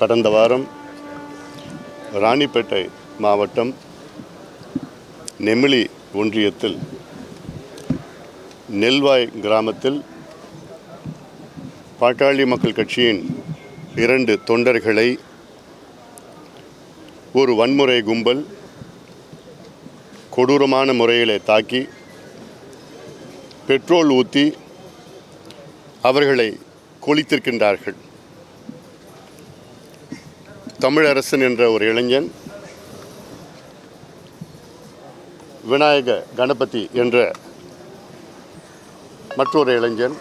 கடந்த வாரம் ராணிப்பேட்டை மாவட்டம் நெமிலி ஒன்றியத்தில் நெல்வாய் கிராமத்தில் பாட்டாளி மக்கள் கட்சியின் இரண்டு தொண்டர்களை ஒரு வன்முறை கும்பல் கொடூரமான முறையிலே தாக்கி பெட்ரோல் ஊற்றி அவர்களை கொளித்திருக்கின்றார்கள். தமிழரசன் என்ற ஒரு இளைஞன் விநாயக கணபதி என்ற மற்றொரு இளைஞன்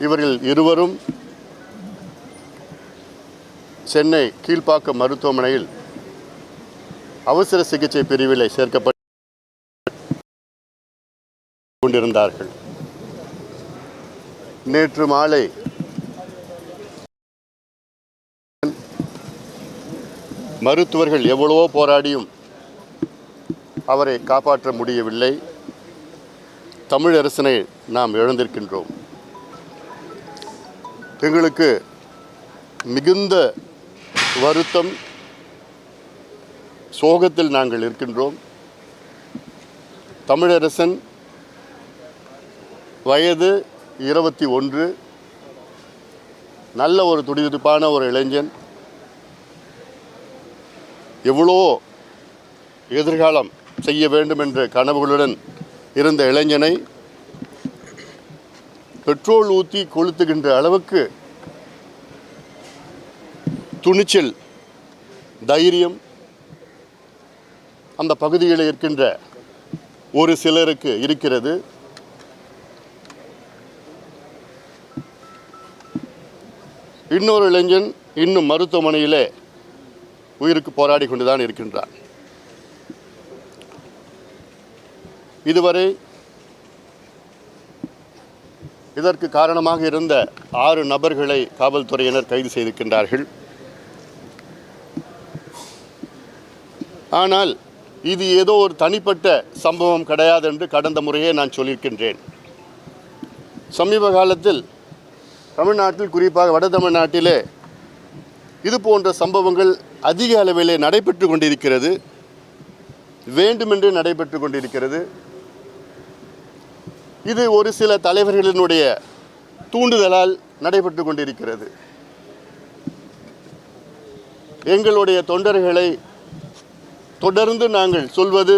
இவர்கள் இருவரும் சென்னை கீழ்ப்பாக்கம் மருத்துவமனையில் அவசர சிகிச்சை பிரிவிலே சேர்க்கப்பட்டு கொண்டிருந்தார்கள். நேற்று மாலை மருத்துவர்கள் எவ்வளவோ போராடியும் அவரை காப்பாற்ற முடியவில்லை. தமிழரசனை நாம் இழந்திருக்கின்றோம் எங்களுக்கு மிகுந்த வருத்தம் சோகத்தில் நாங்கள் இருக்கின்றோம். தமிழரசன் வயது இருபத்தி ஒன்று. நல்ல ஒரு துடிதுடிப்பான ஒரு இளைஞன். எவ்வளோ எதிர்காலம் செய்ய வேண்டும் என்ற கனவுகளுடன் இருந்த இளைஞனை பெட்ரோல் ஊற்றி கொளுத்துகின்ற அளவுக்கு துணிச்சல் தைரியம் அந்த பகுதியில் இருக்கின்ற ஒரு சிலருக்கு இருக்கிறது. இன்னொரு இளைஞன் இன்னும் மருத்துவமனையிலே உயிருக்கு போராடி கொண்டுதான் இருக்கின்றார் இதுவரை இதற்கு காரணமாக இருந்த ஆறு நபர்களை காவல்துறையினர் கைது செய்திருக்கின்றார்கள். ஆனால் இது ஏதோ ஒரு தனிப்பட்ட சம்பவம் கிடையாது என்று கடந்த முறையே நான் சொல்லியிருக்கின்றேன். சமீப காலத்தில் தமிழ்நாட்டில் குறிப்பாக வட தமிழ்நாட்டிலே இது போன்ற சம்பவங்கள் அதிக அளவிலே நடைபெற்று கொண்டிருக்கிறது. வேண்டுமென்று நடைபெற்று கொண்டிருக்கிறது. இது ஒரு சில தலைவர்களினுடைய தூண்டுதலால் நடைபெற்று கொண்டிருக்கிறது. எங்களுடைய தொண்டர்களை தொடர்ந்து நாங்கள் சொல்வது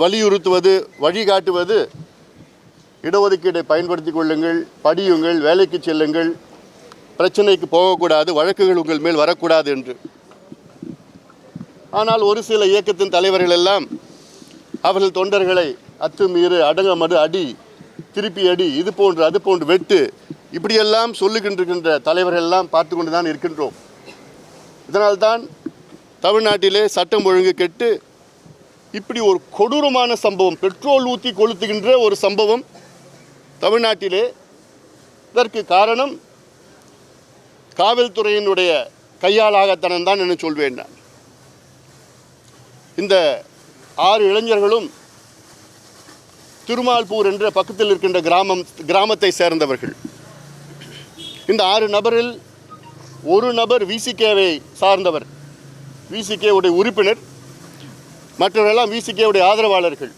வலியுறுத்துவது வழிகாட்டுவது இடஒதுக்கீட்டை பயன்படுத்திக் கொள்ளுங்கள் படியுங்கள் வேலைக்கு செல்லுங்கள் பிரச்சனைக்கு போகக்கூடாது வழக்குகள் உங்கள் மேல் வரக்கூடாது என்று. ஆனால் ஒரு சில இயக்கத்தின் தலைவர்கள் எல்லாம் அவர்கள் தொண்டர்களை அத்துமீறு அடங்க மறு அடி திருப்பி அடி இது போன்று அது போன்று வெட்டு இப்படியெல்லாம் சொல்லுகின்றிருக்கின்ற தலைவர்கள் எல்லாம் பார்த்து கொண்டு தான் இருக்கின்றோம். இதனால்தான் தமிழ்நாட்டிலே சட்டம் ஒழுங்கு கெட்டு இப்படி ஒரு கொடூரமான சம்பவம் பெட்ரோல் ஊற்றி கொளுத்துகின்ற ஒரு சம்பவம் தமிழ்நாட்டிலே இதற்கு காரணம் காவல்துறையினுடைய கையாளாகத்தனம் தான் என்று சொல்வேன் நான். இந்த ஆறு இளைஞர்களும் திருமால்பூர் என்ற பக்கத்தில் இருக்கின்ற கிராமம் கிராமத்தை சேர்ந்தவர்கள். இந்த ஆறு நபரில் ஒரு நபர் விசிகேவை சார்ந்தவர். விசிகேவுடைய உறுப்பினர். மற்றவரெல்லாம் விசிகே உடைய ஆதரவாளர்கள்.